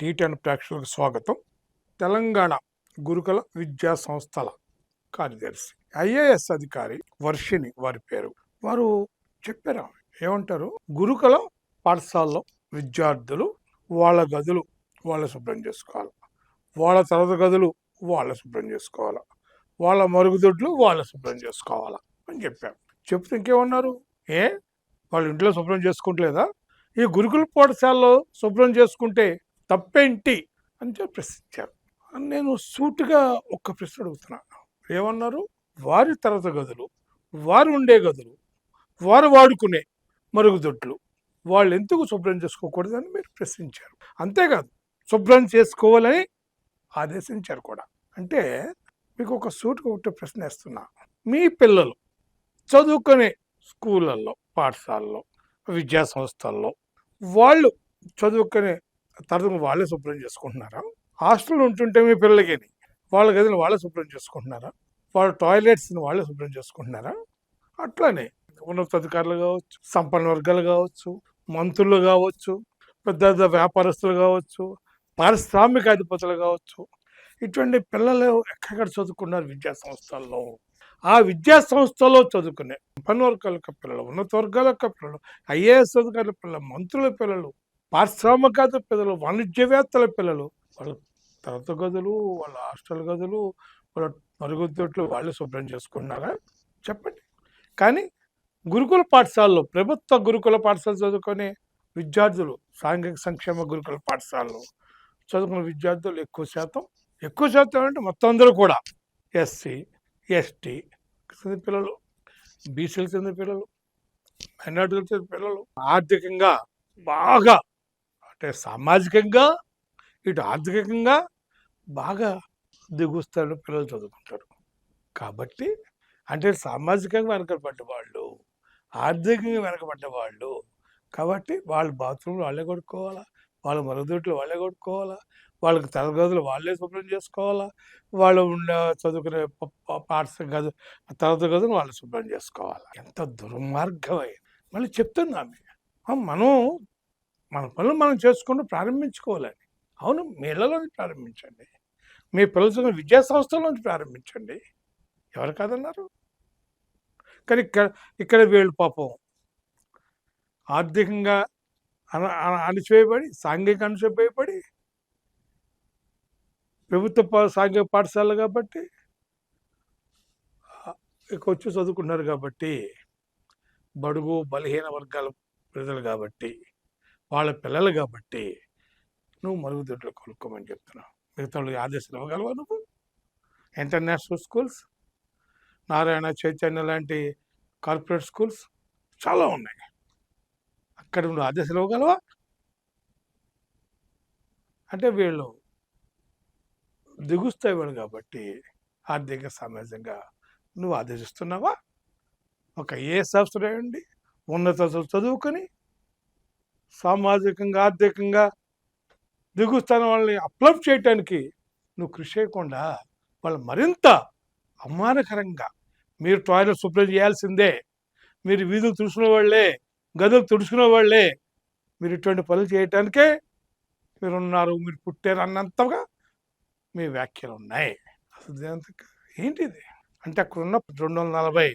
Tea ten ప్రేక్షకులకు స్వాగతం. తెలంగాణ గురుకుల విద్యా సంస్థల కార్యదర్శి ఐఏఎస్ అధికారి వర్షిని వారి పేరు. వారు చెప్పారు ఏమంటారు? గురుకుల పాఠశాలలో విద్యార్థులు వాళ్ళ గదులు వాళ్ళ శుభ్రం చేసుకోవాలి? వాళ్ళ తరగతి గదులు వాళ్ళ శుభ్రం చేసుకోవాలి? వాళ్ళ మరుగుదొడ్లు వాళ్ళ శుభ్రం చేసుకోవాలా? అని చెప్పారు. చెప్తే ఇంకేమన్నారు? ఏ? వాళ్ళ ఇంట్లో శుభ్రం చేసుకుంటలేదా? ఈ గురుకుల పాఠశాలలో శుభ్రం చేసుకుంటే తప్పేంటి అని చెప్పి ప్రశ్నించారు. నేను సూటుగా ఒక్క ప్రశ్న అడుగుతున్నాను ఏమన్నారు? వారి తరత గదులు వారు ఉండే గదులు వారు వాడుకునే మరుగుదొడ్లు వాళ్ళు ఎందుకు శుభ్రం చేసుకోకూడదని మీరు ప్రశ్నించారు. అంతేకాదు శుభ్రం చేసుకోవాలని ఆదేశించారు కూడా. అంటే మీకు ఒక సూట్ ఒకటి ప్రశ్న వేస్తున్నా. మీ పిల్లలు చదువుకునే స్కూళ్ళల్లో పాఠశాలలో విద్యా సంస్థల్లో వాళ్ళు చదువుకునే తర్వాత వాళ్ళే శుభ్రం చేసుకుంటున్నారా? హాస్టల్ ఉంటుంటే మీ పిల్లలకి వాళ్ళ గదిని వాళ్ళే శుభ్రం చేసుకుంటున్నారా? వాళ్ళ టాయిలెట్స్ని వాళ్ళే శుభ్రం చేసుకుంటున్నారా? అట్లానే ఉన్నతాధికారులు కావచ్చు సంపన్న వర్గాలు కావచ్చు మంత్రులు కావచ్చు పెద్ద పెద్ద వ్యాపారస్తులు కావచ్చు పారిశ్రామిక అధిపతులు కావచ్చు. ఇటువంటి పిల్లలు ఎక్కడెక్కడ చదువుకున్నారు విద్యా సంస్థల్లో? ఆ విద్యా సంస్థలో చదువుకునే సంపన్న వర్గాల యొక్క పిల్లలు ఉన్నత వర్గాల యొక్క పిల్లలు ఐఏఎస్ అధికారుల పిల్లలు మంత్రుల పిల్లలు పారిశ్రామికత పిల్లలు వాణిజ్యవేత్తల పిల్లలు వాళ్ళ తరత గదులు వాళ్ళ హాస్టల్ గదులు వాళ్ళ మరుగుదొడ్లు వాళ్ళే శుభ్రం చేసుకున్నారా? చెప్పండి. కానీ గురుకుల పాఠశాలలో ప్రభుత్వ గురుకుల పాఠశాల చదువుకునే విద్యార్థులు సాంఘిక సంక్షేమ గురుకుల పాఠశాలలో చదువుకున్న విద్యార్థులు ఎక్కువ శాతం ఎక్కువ శాతం అంటే మొత్తం అందరూ కూడా ఎస్సీ ఎస్టీ చెందిన పిల్లలు బీసీలు చెందిన పిల్లలు మైనార్టీలు చెందిన పిల్లలు ఆర్థికంగా బాగా అంటే సామాజికంగా ఇటు ఆర్థికంగా బాగా దిగుస్తాడు పిల్లలు చదువుకుంటారు. కాబట్టి అంటే సామాజికంగా వెనకబడ్డ వాళ్ళు ఆర్థికంగా వెనకబడ్డ వాళ్ళు కాబట్టి వాళ్ళ బాత్రూంలు వాళ్ళే కొడుకోవాలా వాళ్ళ మరుగుదొడ్లు వాళ్ళే కొడుకోవాలా వాళ్ళకి తరగతులు వాళ్ళే శుభ్రం చేసుకోవాలా వాళ్ళు ఉండే చదువుకునే ప- పాఠశాల గదు తరగతి గదులు వాళ్ళు శుభ్రం చేసుకోవాలి. ఎంత దుర్మార్గమైంది మళ్ళీ చెప్తున్నా మనం మన పనులు మనం చేసుకుంటూ ప్రారంభించుకోవాలని అవును మీ ప్రారంభించండి. మీ పిల్లలు చదివిన విద్యా సంస్థలోంచి ప్రారంభించండి. ఎవరు కాదన్నారు? కానీ ఇక్కడ ఇక్కడ వీళ్ళు పాపం. ఆర్థికంగా అన అణిచివేయబడి సాంఘిక అణిచివేయబడి ప్రభుత్వ పా- సాంఘిక పాఠశాలలు కాబట్టి ఆ, వచ్చి చదువుకున్నారు కాబట్టి బడుగు బలహీన వర్గాల ప్రజలు కాబట్టి వాళ్ళ పిల్లలు కాబట్టి నువ్వు మరుగుదొడ్లు కొనుక్కోమని చెప్తున్నావు మిగతా వాళ్ళకి ఆదేశాలు ఇవ్వగలవా నువ్వు? ఇంటర్నేషనల్ స్కూల్స్ నారాయణ చైతన్య లాంటి కార్పొరేట్ స్కూల్స్ చాలా ఉన్నాయి. అక్కడ నువ్వు ఆదేశాలు ఇవ్వగలవా? అంటే వీళ్ళు దిగుస్తాయి వాళ్ళు కాబట్టి ఆర్థిక సామాజికంగా నువ్వు ఆదేశిస్తున్నావా? ఒక ఏ శాస్త్రయండి ఉన్నత చదువుకొని సామాజికంగా ఆర్థికంగా దిగుస్తాన వాళ్ళని అప్లప్ చేయటానికి నువ్వు కృషి చేయకుండా వాళ్ళు మరింత అవమానకరంగా మీరు టాయిలెట్ శుభ్రం చేయాల్సిందే మీరు వీధులు తుడుచుకునే వాళ్ళే గదులు తుడుచుకునే వాళ్ళే మీరు ఇటువంటి పనులు చేయటానికే మీరు ఉన్నారు మీరు పుట్టారు అన్నంతగా మీ వ్యాఖ్యలు ఉన్నాయి. అసలు ఏంటిది? అంటే అక్కడ ఉన్న రెండు వందల నలభై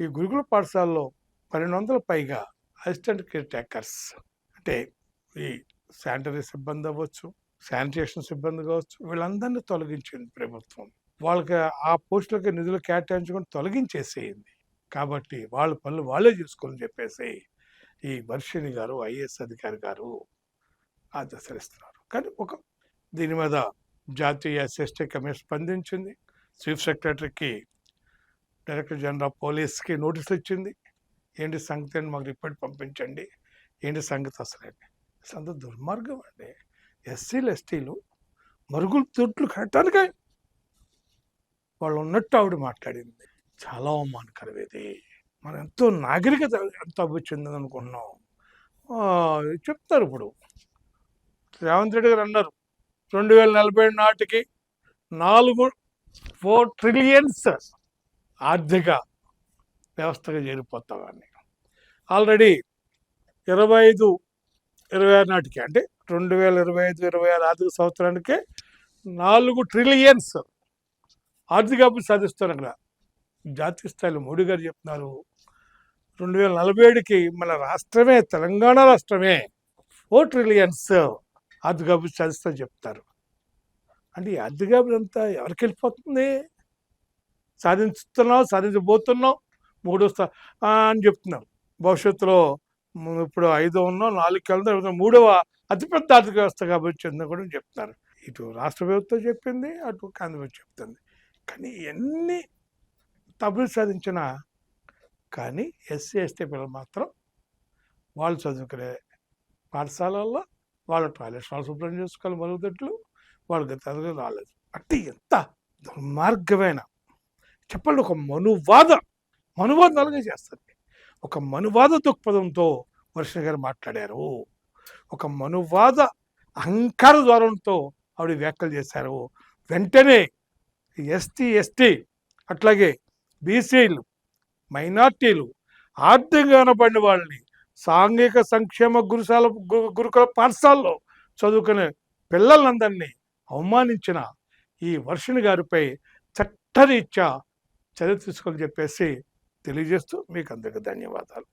ఈ గురుకుల పాఠశాలలో పన్నెండు వందల పైగా అసిస్టెంట్ కేర్ టేకర్స్. అంటే ఈ శానిటరీ సిబ్బంది అవ్వచ్చు శానిటేషన్ సిబ్బంది కావచ్చు వీళ్ళందరినీ తొలగించింది ప్రభుత్వం. వాళ్ళకి ఆ పోస్టులకి నిధులు కేటాయించుకొని తొలగించేసేయింది కాబట్టి వాళ్ళ పనులు వాళ్ళే చూసుకొని చెప్పేసి ఈ వర్షిణి గారు ఐఏఎస్ అధికారి గారు ఆదేశిస్తున్నారు. కానీ ఒక దీని మీద జాతీయ ఎస్ఎస్టీ కమిషన్ స్పందించింది. చీఫ్ సెక్రటరీకి డైరెక్టర్ జనరల్ పోలీస్కి నోటీసులు ఇచ్చింది. ఏంటి సంగతి అని మాకు రిపోర్ట్ పంపించండి. ఏంటి సంగతి అసలు అసలు అంత దుర్మార్గం అండి. ఎస్సీలు ఎస్టీలు మరుగులు తొట్లు కట్టడానికి వాళ్ళు ఉన్నట్టు ఆవిడ మాట్లాడింది. చాలా అవమానకరం ఇది మనం ఎంతో నాగరికత ఎంత అభివృద్ధి చెందింది అనుకున్నాం చెప్తారు ఇప్పుడు. రేవంత్ రెడ్డి గారు అన్నారు రెండు వేల నలభై నాటికి నాలుగు ఫోర్ ట్రిలియన్స్ ఆర్థిక వ్యవస్థగా చేరిపోతామని. ఆల్రెడీ ఇరవై ఐదు ఇరవై ఆరు నాటికి అంటే రెండు వేల ఇరవై ఐదు ఇరవై ఆరు ఆర్థిక సంవత్సరానికి నాలుగు ట్రిలియన్స్ ఆర్థిక అభివృద్ధి సాధిస్తున్నారు అక్కడ. జాతీయ స్థాయిలో మోడీ గారు చెప్తున్నారు రెండు వేల నలభై ఏడుకి మన రాష్ట్రమే తెలంగాణ రాష్ట్రమే ఫోర్ ట్రిలియన్స్ ఆర్థిక అభివృద్ధి సాధిస్తూ చెప్తారు. అంటే ఈ ఆర్థిక అభివృద్ధి అంతా ఎవరికి వెళ్ళిపోతుంది? సాధించుతున్నాం సాధించబోతున్నాం మూడో స్థా అని చెప్తున్నాం భవిష్యత్తులో ఇప్పుడు ఐదో ఉన్నో నాలుగు కింద మూడవ అతిపెద్ద ఆర్థిక వ్యవస్థగా అభివృద్ధి చెందని కూడా చెప్తున్నారు ఇటు రాష్ట్ర ప్రభుత్వం చెప్పింది అటు కేంద్ర ప్రభుత్వం చెప్తుంది. కానీ ఎన్ని తప్పులు సాధించినా కానీ ఎస్సీ ఎస్టీ పిల్లలు మాత్రం వాళ్ళు చదువుకునే పాఠశాలల్లో వాళ్ళ టాయిలెట్స్ వాళ్ళు శుభ్రం చేసుకోవాలి మరుగుదొడ్లు వాళ్ళకి చదువు రాలేదు. అంటే ఎంత దుర్మార్గమైన చెప్పండి ఒక మనువాద మనువాదాలుగా చేస్తుంది. ఒక మనువాద దృక్పథంతో వర్ష గారు మాట్లాడారు. ఒక మనువాద అహంకార ద్వారంతో ఆవిడ వ్యాఖ్యలు చేశారు. వెంటనే ఎస్టీ ఎస్టీ అట్లాగే బీసీలు మైనార్టీలు ఆర్థికంగా అనబడిన వాళ్ళని సాంఘిక సంక్షేమ గురుశాల గు- గురుకుల పాఠశాలలో చదువుకునే పిల్లలందరినీ అవమానించిన ఈ వర్షిణి గారిపై చట్టరీత్యా చర్య తీసుకోని చెప్పేసి తెలియజేస్తూ మీకు అందరికీ ధన్యవాదాలు.